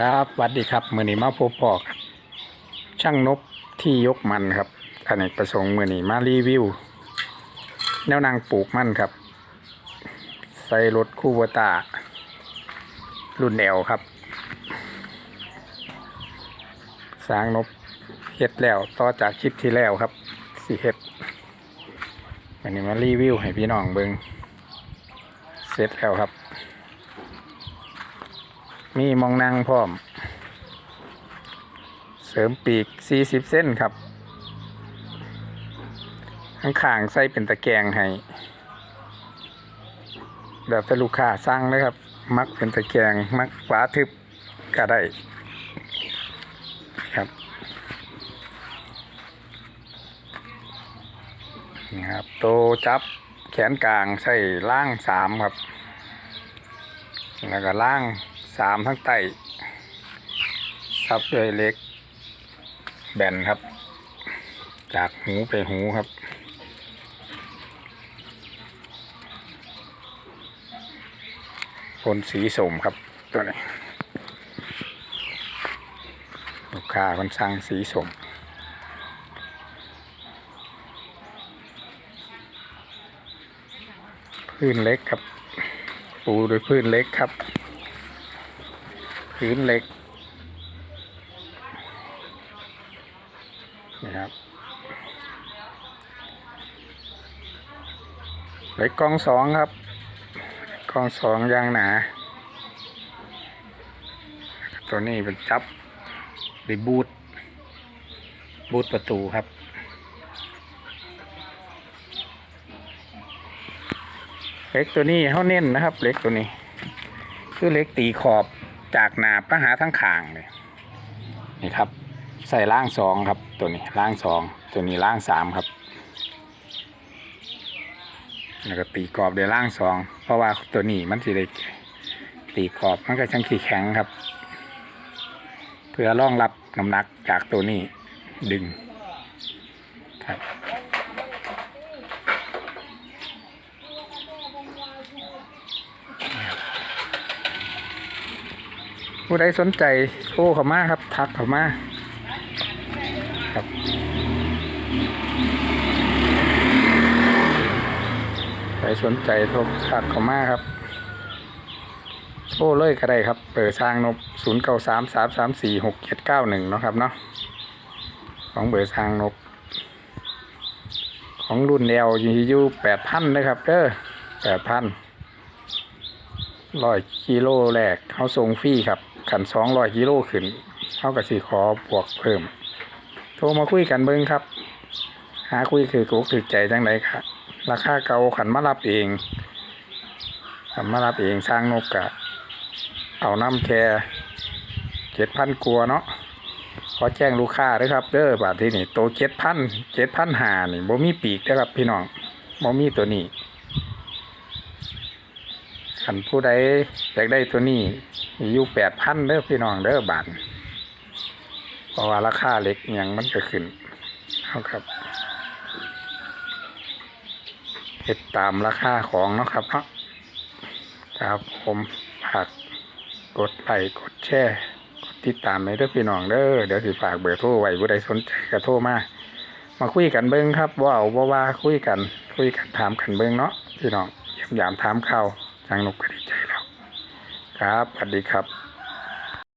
ครับสวัสดีครับมือนีมาพบปอครับช่างนบที่ยกมันครับอเนกประสงค์มือนีมารีวิว แนวนางปลูกมันครับ ใส่รถคูวตา รุ่นแอวครับสร้างนบเฮ็ดแล้วต่อจากคลิปที่แล้วครับสิเฮ็ดวันนี้มารีวิวให้พี่น้องเบิงเสร็จแล้วครับ มีมองนางพร้อม เสริมปีก 40 เส้นครับข้างข้างใส่เป็นตะแกรงให้ แบบแต่ลูกค้าสั่งนะครับ มักเป็นตะแกรงมักฝาทึบก็ได้ครับนี่ครับโตจับแขนกลางใส่ล่างสามครับ แล้วก็ล่าง สามทั้งไตซับด้วยเล็ก แบนครับ จากหูไปหูครับ คนสีสมครับตัวนี้ลูกค้าคนสั่งสีสมพื้นเล็กครับ ปูด้วยพื้นเล็กครับ พื้นเล็กนี่ครับเหล็กกองสองครับ กองสองยางหนา ตัวนี้เป็นจับหรือบูทบูทประตูครับเหล็กตัวนี้เขาเน้นนะครับเหล็กตัวนี้ คือเหล็กตีขอบ จากหนาบก็หาทั้งขางเลยนี่ครับ ใส่ล่างสองครับ ตัวนี้ล่างสองตัวนี้ล่างสามครับ แล้วก็ตีกรอบเดี๋ยวล่างสองเพราะว่าตัวนี้มันสิได้ตีกรอบมันก็ช่างขี้แข็งครับ เพื่อรองรับน้ำหนักจากตัวนี้ดึงครับ ผู้ใดสนใจโทรเข้ามาครับ ทักเข้ามาครับใครสนใจโทรทักเข้ามาครับ โทรเลยก็ได้ครับ เปิดสร้างนบ0 9 3 3 3 4 6 7 9 1เจ็ดเก้าหนาะครับเนาะของเบอร์สร้างนบของรุ่นเอลอยู่แปดพันนะครับเด้อแปดพันร้อยกิโลแรกเขาส่งฟรีครับ ขันสองร้อยกิโลขึ้นเขากับสี่ขอบวกเพิ่ม โทรมาคุยกันเบิ้งครับ หาคุยคือกกถือใจจังไดครับราคาเก่าขันมารับเองขันมารับเองสร้างนกกะเอาน้ำแค่เจ็ดพันกลัวเนาะขอแจ้งลูกค้าด้วยครับเด้อบาทที่นี่โตเจ็ดพันเจ็ดพันหานี่บ่มีปีกเด้อครับพี่น้องบ่มีตัวนี้ ขันผู้ใดอยากได้ตัวนี้อยู่แปดพันเด้อพี่น้องเด้อบาทเพราะว่าราคาเล็กอย่างมันก็ขึ้นเอาครับเห็ดตามราคาของเนาะครับเนาะครับผมฝากกดไลค์กดแชร์กดติดตามให้เด้อพี่น้องเด้อเดี๋ยวสิฝากเบอร์โทรไว้ผู้ใดสนใจก็โทรมามาคุยกันเบิ้งครับว่าเอาว่าว่าคุยกันคุยกันถามกันเบิ้งเนาะพี่น้องเยี่ยมยามถามข่าว จังนกก็ดีใจแล้ว ครับสวัสดีครับ